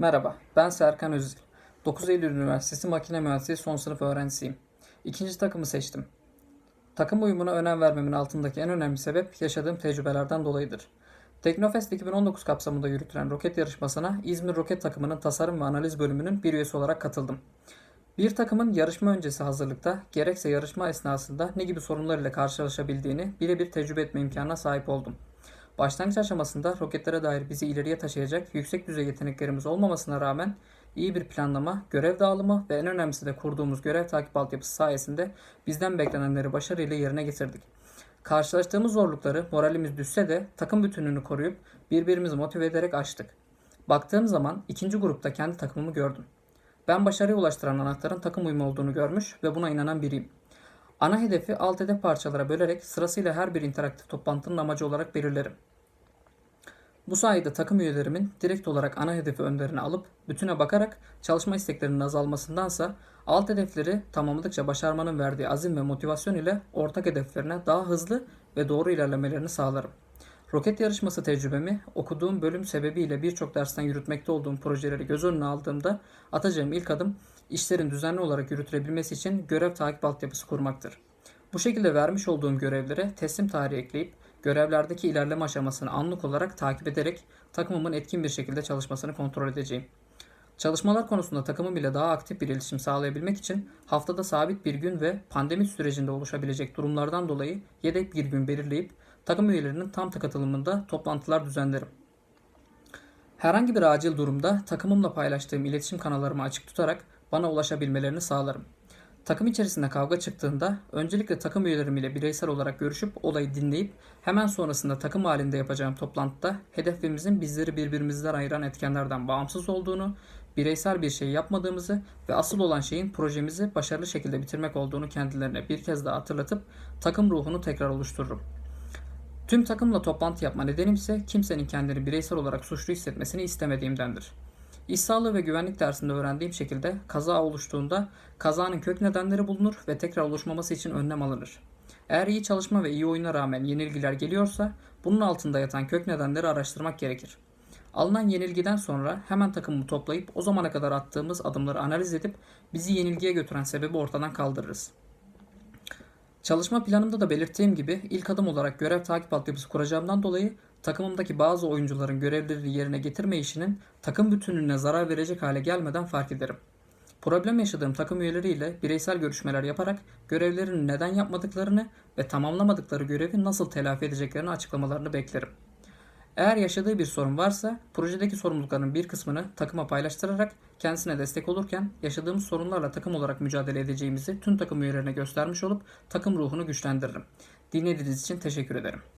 Merhaba, ben Serkan Özil. 9 Eylül Üniversitesi Makine Mühendisliği son sınıf öğrencisiyim. İkinci takımı seçtim. Takım uyumuna önem vermemin altındaki en önemli sebep yaşadığım tecrübelerden dolayıdır. Teknofest 2019 kapsamında yürütülen roket yarışmasına İzmir Roket takımının tasarım ve analiz bölümünün bir üyesi olarak katıldım. Bir takımın yarışma öncesi hazırlıkta gerekse yarışma esnasında ne gibi sorunlar ile karşılaşabildiğini birebir tecrübe etme imkanına sahip oldum. Başlangıç aşamasında roketlere dair bizi ileriye taşıyacak yüksek düzey yeteneklerimiz olmamasına rağmen iyi bir planlama, görev dağılımı ve en önemlisi de kurduğumuz görev takip altyapısı sayesinde bizden beklenenleri başarıyla yerine getirdik. Karşılaştığımız zorlukları moralimiz düşse de takım bütünlüğünü koruyup birbirimizi motive ederek aştık. Baktığım zaman ikinci grupta kendi takımımı gördüm. Ben başarıya ulaştıran anahtarın takım uyumu olduğunu görmüş ve buna inanan biriyim. Ana hedefi alt hedef parçalara bölerek sırasıyla her bir interaktif toplantının amacı olarak belirlerim. Bu sayede takım üyelerimin direkt olarak ana hedefi önlerine alıp bütüne bakarak çalışma isteklerinin azalmasındansa alt hedefleri tamamladıkça başarmanın verdiği azim ve motivasyon ile ortak hedeflerine daha hızlı ve doğru ilerlemelerini sağlarım. Roket yarışması tecrübemi okuduğum bölüm sebebiyle birçok dersten yürütmekte olduğum projeleri göz önüne aldığımda atacağım ilk adım işlerin düzenli olarak yürütülebilmesi için görev takip altyapısı kurmaktır. Bu şekilde vermiş olduğum görevlere teslim tarihi ekleyip görevlerdeki ilerleme aşamasını anlık olarak takip ederek takımımın etkin bir şekilde çalışmasını kontrol edeceğim. Çalışmalar konusunda takımım ile daha aktif bir iletişim sağlayabilmek için haftada sabit bir gün ve pandemi sürecinde oluşabilecek durumlardan dolayı yedek bir gün belirleyip takım üyelerinin tam katılımında toplantılar düzenlerim. Herhangi bir acil durumda takımımla paylaştığım iletişim kanallarımı açık tutarak bana ulaşabilmelerini sağlarım. Takım içerisinde kavga çıktığında öncelikle takım üyelerim ile bireysel olarak görüşüp olayı dinleyip hemen sonrasında takım halinde yapacağım toplantıda hedefimizin bizleri birbirimizden ayıran etkenlerden bağımsız olduğunu, bireysel bir şey yapmadığımızı ve asıl olan şeyin projemizi başarılı şekilde bitirmek olduğunu kendilerine bir kez daha hatırlatıp takım ruhunu tekrar oluştururum. Tüm takımla toplantı yapma nedenim ise kimsenin kendini bireysel olarak suçlu hissetmesini istemediğimdendir. İş sağlığı ve güvenlik dersinde öğrendiğim şekilde kaza oluştuğunda kazanın kök nedenleri bulunur ve tekrar oluşmaması için önlem alınır. Eğer iyi çalışma ve iyi oyuna rağmen yenilgiler geliyorsa bunun altında yatan kök nedenleri araştırmak gerekir. Alınan yenilgiden sonra hemen takımımı toplayıp o zamana kadar attığımız adımları analiz edip bizi yenilgiye götüren sebebi ortadan kaldırırız. Çalışma planımda da belirttiğim gibi ilk adım olarak görev takip altyapısı kuracağımdan dolayı takımımdaki bazı oyuncuların görevlerini yerine getirme işinin takım bütünlüğüne zarar verecek hale gelmeden fark ederim. Problem yaşadığım takım üyeleriyle bireysel görüşmeler yaparak görevlerini neden yapmadıklarını ve tamamlamadıkları görevi nasıl telafi edeceklerini açıklamalarını beklerim. Eğer yaşadığı bir sorun varsa projedeki sorumlulukların bir kısmını takıma paylaştırarak kendisine destek olurken yaşadığımız sorunlarla takım olarak mücadele edeceğimizi tüm takım üyelerine göstermiş olup takım ruhunu güçlendiririm. Dinlediğiniz için teşekkür ederim.